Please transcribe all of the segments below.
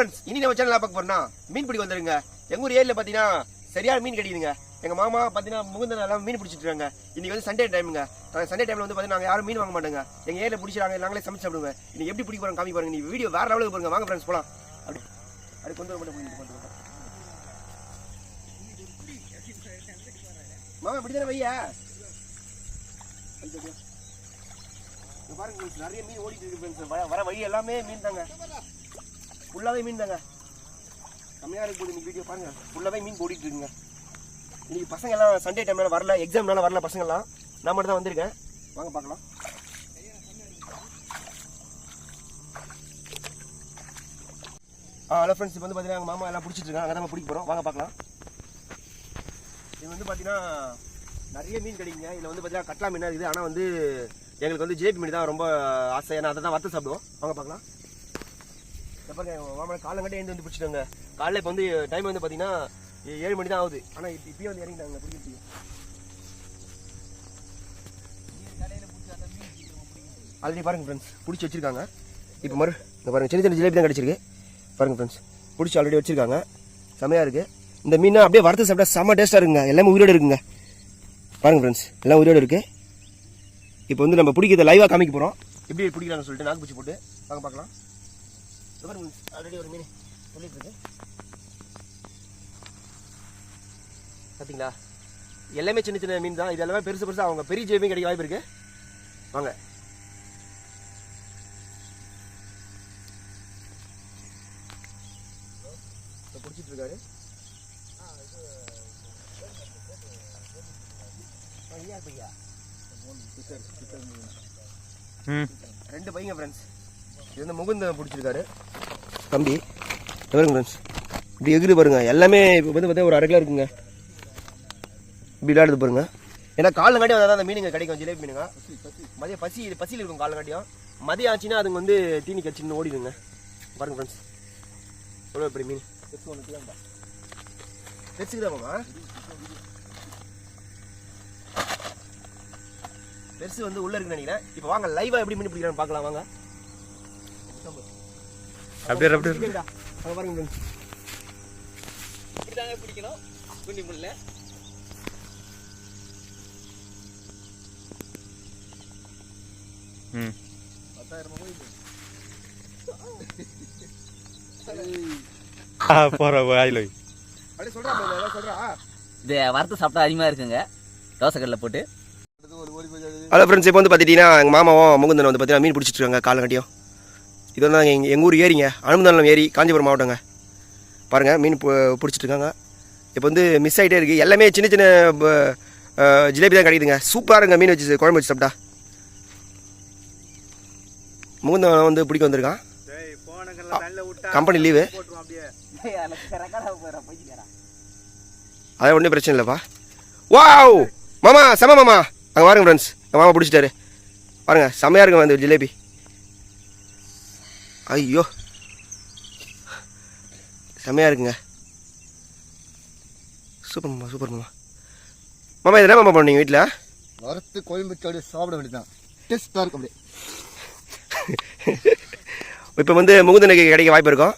Friends இனி நம்ம channel பார்க்க போறோம்னா மீன் பிடிக்க வந்துருங்க. எங்க ஊர் ஏரியில பாத்தீங்கன்னா சரியான மீன் கிடைக்குதுங்க. எங்க மாமா பாத்தீங்கன்னா முகுந்தன் எல்லாம் மீன் பிடிச்சிட்டு இருக்காங்க. இன்னைக்கு வந்து சண்டே டைமுங்க சண்டே டைம்ல வந்து பாத்தீங்கன்னா நாங்க யாரும் மீன் வாங்க மாட்டோங்க. எங்க ஏரியில பிடிச்சாங்க நாங்களே சமைச்சு சாப்பிடுங்க இன்னைக்கு எப்படி பிடிக்க போறோம் காமி பாருங்க. நீ வீடியோ வேற லெவலுக்கு பாருங்க வாங்க ஃப்ரெண்ட்ஸ் போலாம். அப்படி அப்படி கொண்டு வர மட்டும் மாமா இப்படி தானே வையா பாருங்க நிறைய மீன் ஓடிட்டு இருக்கு வர வழி எல்லாமே மீன் தாங்க ஃபுல்லாகவே மீன் தாங்க. கம்மியாக இருக்கு போகுது வீடியோ பாருங்கள் ஃபுல்லாகவே மீன் ஓடிட்டு இருக்குங்க. இன்னைக்கு பசங்க எல்லாம் சண்டே டைம்னால வரல எக்ஸாம்னால வரல பசங்கள்லாம் நான் மட்டும் தான் வந்திருக்கேன். வாங்க பார்க்கலாம். ஆ ஹலோ ஃப்ரெண்ட்ஸ் இப்போ வந்து பார்த்தீங்கன்னா எங்கள் மாமா எல்லாம் பிடிச்சிட்டு இருக்காங்க. அங்கே தான் பிடிக்க போகிறோம் வாங்க பார்க்கலாம். இது வந்து பார்த்தீங்கன்னா நிறைய மீன் கிடைக்குங்க. இதில் வந்து பார்த்தீங்கன்னா கட்லா மீனாக இருக்குது. ஆனால் வந்து எங்களுக்கு வந்து ஜிலேபி மீன் தான் ரொம்ப ஆசை ஏன்னா அதை தான் வறுத்து சாப்பிடுவோம். வாங்க பார்க்கலாம். பாருங்க எங்க மாமா காலங்கட்டே எழுந்து வந்து பிடிச்சிட்டாங்க. காலைல இப்போ வந்து டைம் வந்து பார்த்தீங்கன்னா ஏ- ஏழு மணி தான் ஆகுது. ஆனால் இப்போ இப்பயே வந்து இறங்கிட்டாங்க பிடிக்கிறதுக்கு ஆல்ரெடி பாருங்க ஃப்ரெண்ட்ஸ் பிடிச்சி வச்சிருக்காங்க. இப்போ மறு இந்த பாருங்க சின்ன சின்ன ஜிலேபி தான் கிடச்சிருக்கு. பாருங்க ஃப்ரெண்ட்ஸ் பிடிச்சி ஆல்ரெடி வச்சிருக்காங்க. செமையாக இருக்குது இந்த மீனை அப்படியே வறுத்து சாப்பிட்டா செம்ம டேஸ்ட்டாக இருக்குங்க. எல்லாமே உயிரோடு இருக்குங்க. பாருங்க ஃப்ரெண்ட்ஸ் எல்லாம் உயிரோடு இருக்குது இப்போ வந்து நம்ம பிடிக்கிறத லைவாக காமிக்க போகிறோம் எப்படி பிடிக்கிறாங்கன்னு சொல்லிட்டு நாக்கு பிடிச்சி போட்டு வாங்க பார்க்கலாம். ஆல்ரெடி ஒரு மீன் சொல்லிட்டு இருக்கு பார்த்தீங்களா எல்லாமே சின்ன சின்ன மீன் தான். இது எல்லாமே பெருசு பெருசா அவங்க பெரிய ஜெயமே கிடைக்க வாய்ப்பு இருக்கு. வாங்க. பிடிச்சிட்டு இருக்காரு. ரெண்டு பையங்க ஃப்ரெண்ட்ஸ் இது வந்து முகுந்த பிடிச்சிருக்காரு. தம்பி பாருங்க ஃப்ரெண்ட்ஸ் இப்படி எகுது பாருங்க எல்லாமே இப்போ வந்து பார்த்தா ஒரு அரை கிலோ இருக்குங்க. இப்படி விளையாடுது பாருங்க. ஏன்னா காலில் காட்டி வந்தால் தான் அந்த மீனுங்க கிடைக்கும் ஜிலேபி மீனுங்க. மதியம் பசி பசியில் இருக்கும் காலில் காட்டியும். மதியம் ஆச்சுன்னா அதுங்க வந்து தீனி கடிச்சுன்னு ஓடிடுங்க. பாருங்க ஃப்ரெண்ட்ஸ் எவ்வளோ இப்படி மீன்? பெருசுக்கு பெருசு வந்து உள்ள இருக்குன்னு நினைக்கிறேன். இப்போ வாங்க லைவா எப்படி மீன் பிடிக்கிறான்னு பார்க்கலாம் வாங்க. அப்படியே அப்படியே பாருங்க. இப்படிதாங்க பிடிக்கணும் குண்டி முள்ள ம் ஆ போகிற வாயில் அப்படியே சொல்றா பாரு, ஏதாவது சொல்றா இது வறுத்து சாப்பிட்டா அதிகமாக இருக்குங்க தோசைக்கல்லில் போட்டு ஹலோ ஃப்ரெண்ட்ஸ் இப்போ வந்து பார்த்துட்டீங்கன்னா எங்கள் மாமாவும் முகுந்தன் வந்து பார்த்தீங்கன்னா மீன் பிடிச்சிட்டு இருக்காங்க காலங்கட்டியும் இது வந்து நாங்கள் எங்கள் எங்கள் ஊர் ஏரிங்க. அனுமந்தலம் ஏரி காஞ்சிபுரம் மாவட்டங்க. பாருங்கள் மீன் பு- பிடிச்சிட்டு இருக்காங்க இப்போ வந்து மிஸ் ஆகிட்டே இருக்குது எல்லாமே சின்ன சின்ன ஜிலேபி தான் கிடைக்குதுங்க. சூப்பராக இருங்க மீன் வச்சு குழம்பு வச்சு சாப்பிட்டா. முகுந்தன் வந்து பிடிக்க வந்திருக்கான். கம்பெனி லீவு அது ஒன்றும் பிரச்சனை இல்லைப்பா. வாவ் மாமா செம மாமா. அங்கே பாருங்க ஃப்ரெண்ட்ஸ் மாமா பிடிச்சிட்டாரு. பாருங்க செமையாக இருக்குங்க அந்த ஜிலேபி. ஐயோ. செமையாக இருக்குங்க. சூப்பர் மாமா சூப்பர் மாமா. மாமா இது என்ன மாமா பண்ணீங்க வீட்டில் வறுத்து கோயம்பு சாடி சாப்பிட வேண்டியதான் டேஸ்ட்டாக இருக்கும் அப்படியே. இப்போ வந்து முகுந்தனுக்கு கிடைக்க வாய்ப்பு இருக்கும்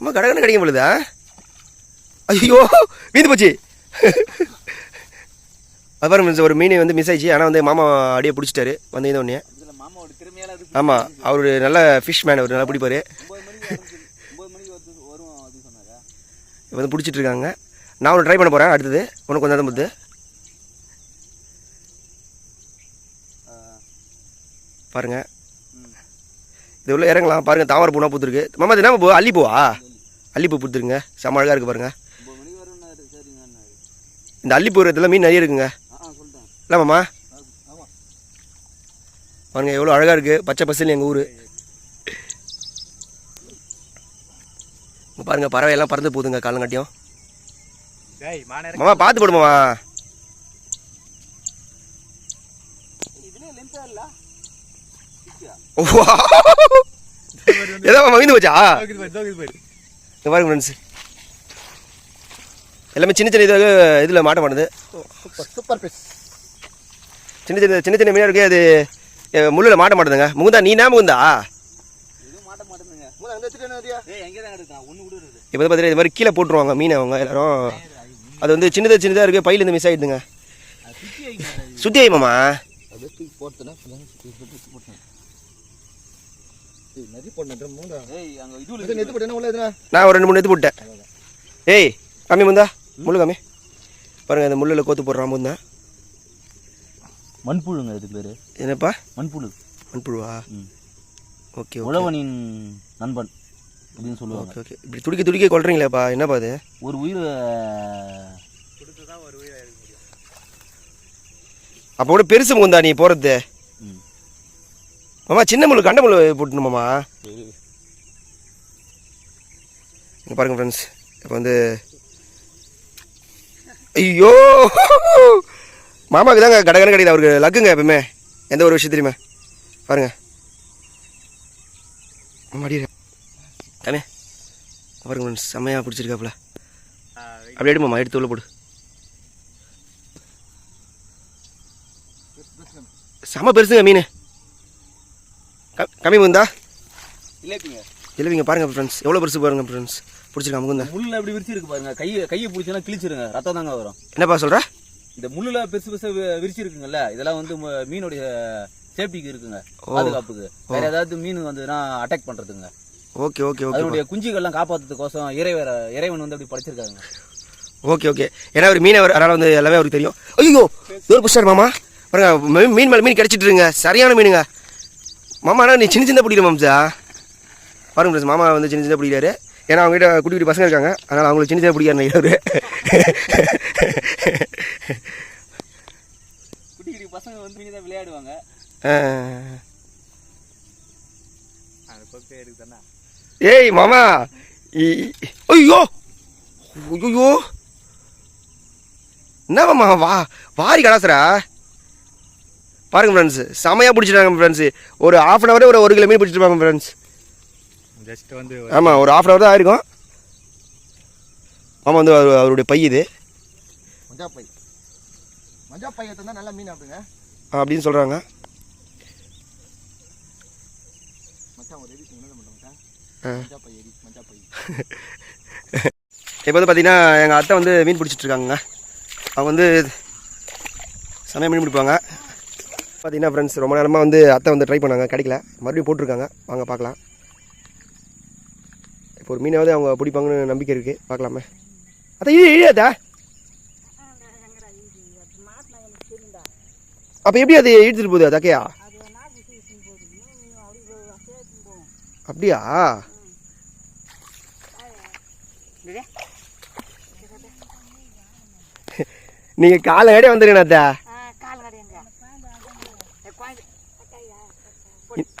அம்மா கடகடன்னு கிடைக்கும் பொழுதா ஐயோ மீந்து போச்சு. அது பாருங்க ஒரு மீனை வந்து மிஸ் ஆயிடுச்சு. ஆனால் வந்து மாமா அப்படியே பிடிச்சிட்டாரு. வந்து இந்த உடனே. ஆமாம் அவர் நல்ல ஃபிஷ் மேன் அவர் நல்லா பிடிப்பாரு. வந்து இப்போ வந்து பிடிச்சிட்டு இருக்காங்க. நான் ஒன்று ட்ரை பண்ண போகிறேன் அடுத்தது. உனக்கு கொஞ்சம் தான் போகுது பாருங்க. இது உள்ள இறங்கலாம். பாருங்கள் தாமரை பூனா பூத்துருக்கு. மாமா இது என்ன பூ? அல்லிப்பூவா அல்லிப்பூ பூத்துருங்க. செம்ம அழகாக பாருங்கள் இந்த அல்லிப்பூ இதெல்லாம் மீன் நிறைய இருக்குங்க. ஆ ஆ சொல்லிட்டேன் இல்லை மாமா பாருங்க எவ்வளோ அழகாக இருக்கு. பச்சை பசல் எங்கள் ஊர். பாருங்க பறவை எல்லாம் பறந்து போகுதுங்க காலங்காட்டியும். மாமா பார்த்து போடுமாமா இதுலேயே லென்த்தாக இல்லை? ஏதோ மாமா வீந்து போச்சா? பாருங்க ஃப்ரெண்ட்ஸ் எல்லாமே சின்ன சின்ன இதாக இதில் மாட்ட மாட்டுது சூப்பர் சூப்பர் பீஸ் சின்ன சின்ன சின்ன சின்ன மீனாக இருக்குது அது முள்ளில் மாட்ட மாட்டுதுங்க முகுந்தா நீ என்ன முகுந்தா இப்போ வந்து பார்த்தீங்கன்னா இது மாதிரி கீழே போட்டுருவாங்க மீனை அவங்க எல்லாரும். அது வந்து சின்னதாக சின்னதாக இருக்குது பையிலேருந்து மிஸ் ஆகிடுதுங்க சுற்றி சுத்தி ஆயிமாமா நான் ஒரு ரெண்டு மூணு எடுத்து போட்டேன். ஏய் கம்மி முந்தா முள்ளு கம்மி பாருங்க அந்த முள்ளில் கோத்து போடுறான் முந்தா மண்புழுங்க இதுக்கு பேர். என்னப்பா? மண்புழு. மண்புழுவா. ஓகே உழவனின் நண்பன் அப்படின்னு சொல்லுவாங்க. Okay okay. இப்படி துடிக்க துடிக்க கொள்றீங்களேப்பா என்னப்பா அது? ஒரு உயிர் அப்போ கூட பெருசு முகுந்தா நீ போகிறது. மாமா சின்ன முள்ளு கண்ட முள்ளு போட்டுணுமாமா இங்கே பாருங்க ஃப்ரெண்ட்ஸ் இப்போ வந்து ஐயோ! மாமாவுக்கு தாங்க கடகடை கிடையாது அவருக்கு லக்குங்க எப்பவுமே. எந்த ஒரு விஷயத்துலையுமே பாருங்க. மாடி கமே பாருங்க செம்மையாக பிடிச்சிருக்காப்புல. அப்படியே மாமா எடுத்து உள்ள போடு. செம பெருசுங்க மீன். கம்மி முந்தா. இல்லைப்பிங்க இல்லைங்க பாருங்க ஃப்ரெண்ட்ஸ் எவ்வளோ பெருசு பாருங்க ஃப்ரெண்ட்ஸ் பிடிச்சிருக்கா முகுந்தா? முள்ளில் அப்படி விரிச்சு இருக்கு பாருங்க. கையை கையை பிடிச்சனா கிழிச்சிருங்க. ரத்தம் தாங்க வரும். என்னப்பா சொல்கிற இந்த முள்ளுல பெருசு பெருசா விரிச்சு இருக்குங்கல்ல இதெல்லாம் வந்து மீனுடைய சேஃப்டிக்கு இருக்குங்க. பாதுகாப்புக்கு. வேற ஏதாவது மீன் வந்துன்னா அட்டாக் பண்றதுங்க. ஓகே ஓகே ஓகே அதனுடைய குஞ்சுகள்லாம் காப்பாத்துறதுக்கோசம் இறைவர இறைவன் வந்து அப்படி படைச்சிருக்காங்க. Okay okay. ஏன்னா அவர் மீனவர் அதனால் வந்து எல்லாமே அவருக்கு தெரியும். ஐயோ ஒரு புஷ்டார் மாமா. பாருங்க மீன் மேலே மீன் கிடச்சிட்டு இருங்க சரியான மீனுங்க. மாமா ஆனால் நீ சின்ன சின்ன பிடிக்கிற மாம்சா. பாருங்க மாமா வந்து சின்ன சின்ன பிடிக்கிறாரு. ஏன்னா அவங்ககிட்ட குட்டி குட்டி பசங்க இருக்காங்க. அதனால் அவங்களுக்கு சின்ன சின்ன பிடிக்காரு குட்டி குட்டி பசங்க வந்து தான் விளையாடுவாங்க. ஏய் மாமா. இ- ஐயோ. ஐயோ என்ன மாமா வா வாரி கடாசுரா பாருங்க ஃப்ரெண்ட்ஸ் செமையாக பிடிச்சிட்டாங்க ஃப்ரெண்ட்ஸ் ஒரு ஆஃப் அன் ஹவர் ஒரு ஒரு கிலோ மீன் பிடிச்சிருப்பாங்க ஃப்ரெண்ட்ஸ் ஜஸ்ட் வந்து ஆமாம் ஒரு ஆஃப் அன் ஹவர் தான் ஆயிருக்கும். ஆமாம் வந்து அவர் அவருடைய பை இது. மஞ்சா பை. மஞ்சா பை எடுத்தா நல்லா மீன் அப்படிங்க அப்படின்னு சொல்கிறாங்க ஆ. மஞ்சா பை இப்போ வந்து பார்த்தீங்கன்னா எங்கள் அத்தை வந்து மீன் பிடிச்சிட்டு இருக்காங்க அவங்க வந்து செமையாக மீன் பிடிப்பாங்க. பார்த்தீங்கன்னா ஃப்ரெண்ட்ஸ் ரொம்ப நேரமாக வந்து அத்தை வந்து ட்ரை பண்ணாங்க. கிடைக்கல. மறுபடியும் போட்டிருக்காங்க. வாங்க பார்க்கலாம். இப்போ ஒரு மீனாவது அவங்க பிடிப்பாங்கன்னு நம்பிக்கை இருக்குது பார்க்கலாமே. அத்தை இது இழியாதா அப்போ எப்படி அது இழுத்துட்டு போகுது தக்கையா அப்படியா? நீங்கள் காலை வேடே வந்துருங்க அத்தை.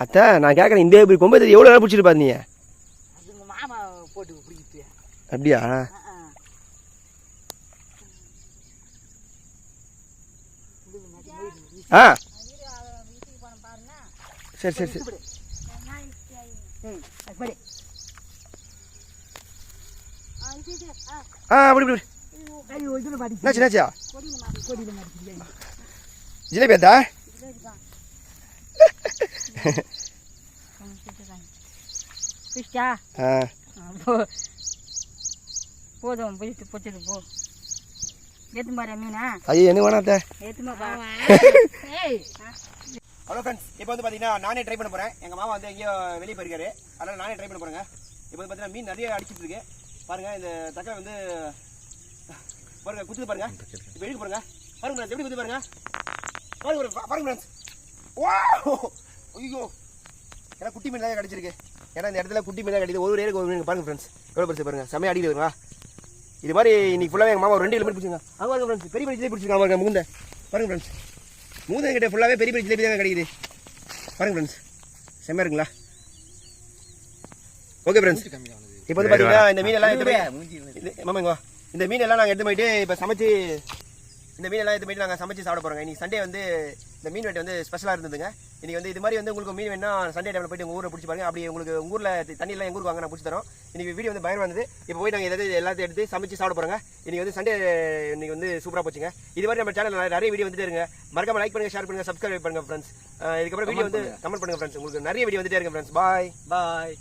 அத்தை நான் கேட்குறேன் இந்த இப்படி கொம்பு எவ்வளோ நேரம் பிடிச்சிட்டு பார்த்தீங்க அதுங்க மாமா போட்டு பிடிக்கிட்டு அப்படியா? ஆ சரி சரி சரி. ஆ அப்படி இப்படி என்னாச்சு என்னாச்சா? ஜிலேபி பிடிச்சா ஆ. போதும் பிடிச்சிட்டு போச்சுட்டு போ. ஏத்து மாதிரி மீனா. ஐயோ என்ன வேணாம் அத்தை? ஏத்துமா பா ஏய். ஹலோ ஃப்ரெண்ட்ஸ் இப்போ வந்து பார்த்தீங்கன்னா நானே ட்ரை பண்ண போகிறேன் எங்கள் மாமா வந்து எங்கேயோ வெளியே போயிருக்காரு. அதனால் நானே ட்ரை பண்ண போகிறேங்க இப்போ வந்து பார்த்தீங்கன்னா மீன் நிறைய அடிச்சிட்டு இருக்கு. பாருங்க இந்த தக்கை வந்து பாருங்க குத்துது பாருங்க. இப்போ எடுக்க பாருங்க. பாருங்க எப்படி குத்து பாருங்க. பாருங்க பாருங்க ஃப்ரெண்ட்ஸ் வா ஐயோ. ஏன்னா குட்டி மீன் தான் கிடச்சிருக்கு ஏன்னா இந்த இடத்துல குட்டி மீன் தான் கிடைக்குது ஒரு ஏருக்கு ஒரு மீன் பாருங்க ஃப்ரெண்ட்ஸ் எவ்வளோ பெருசு பாருங்க. செம்மையா அடிக்குதுங்களா இது மாதிரி இன்னைக்கு ஃபுல்லாகவே எங்கள் மாமா ரெண்டு கிலோ பிடிச்சிங்க அங்கே பாருங்க ஃப்ரெண்ட்ஸ் பெரிய பெரிய ஜிலேபி பிடிச்சிருக்காங்க. பாருங்க முகுந்த. பாருங்க ஃப்ரெண்ட்ஸ் மூதன் கிட்ட ஃபுல்லாகவே பெரிய பெரிய ஜிலேபி தாங்க கிடைக்குது. பாருங்க ஃப்ரெண்ட்ஸ் செம்மையா இருக்குங்களா? ஓகே ஃப்ரெண்ட்ஸ் இப்போ வந்து பார்த்தீங்கன்னா இந்த மீன் எல்லாம் எடுத்து மாமாங்க இந்த மீன் எல்லாம் நாங்கள் எடுத்து போயிட்டு இப்போ சமைச்சு இந்த மீன் எல்லாம் எடுத்து போயிட்டு நாங்கள் சமைச்சு சாப்பிட போகிறோங்க இன்னைக்கு சண்டே வந்து இந்த மீன் வெட்டி வந்து ஸ்பெஷலாக இருந்ததுங்க. இன்னைக்கு வந்து இது மாதிரி வந்து உங்களுக்கு மீன் வேணா சண்டே டைமில் போயிட்டு உங்கள் ஊரில் பிடிச்சி பாருங்க. அப்படி உங்களுக்கு உங்கள் ஊரில் தண்ணியெல்லாம் எங்கள் ஊருக்கு வாங்க நான் பிடிச்சி தரோம். இன்னைக்கு வீடியோ வந்து பயமா இருந்தது இப்போ போய் நாங்கள் எதாவது எல்லாத்தையும் எடுத்து சமைச்சு சாப்பிட போகிறோங்க இன்னைக்கு வந்து சண்டே இன்னைக்கு வந்து சூப்பராக போச்சுங்க. இது மாதிரி நம்ம சேனல் நிறைய வீடியோ வந்துட்டே இருங்க மறக்காம லைக் பண்ணுங்க ஷேர் பண்ணுங்க சப்ஸ்கிரைப் பண்ணுங்க ஃப்ரெண்ட்ஸ் இதுக்கப்புறம் வீடியோ வந்து கமெண்ட் பண்ணுங்க ஃப்ரெண்ட்ஸ் உங்களுக்கு நிறைய வீடியோ வந்துட்டே இருங்க ஃப்ரெண்ட்ஸ் பாய் பாய்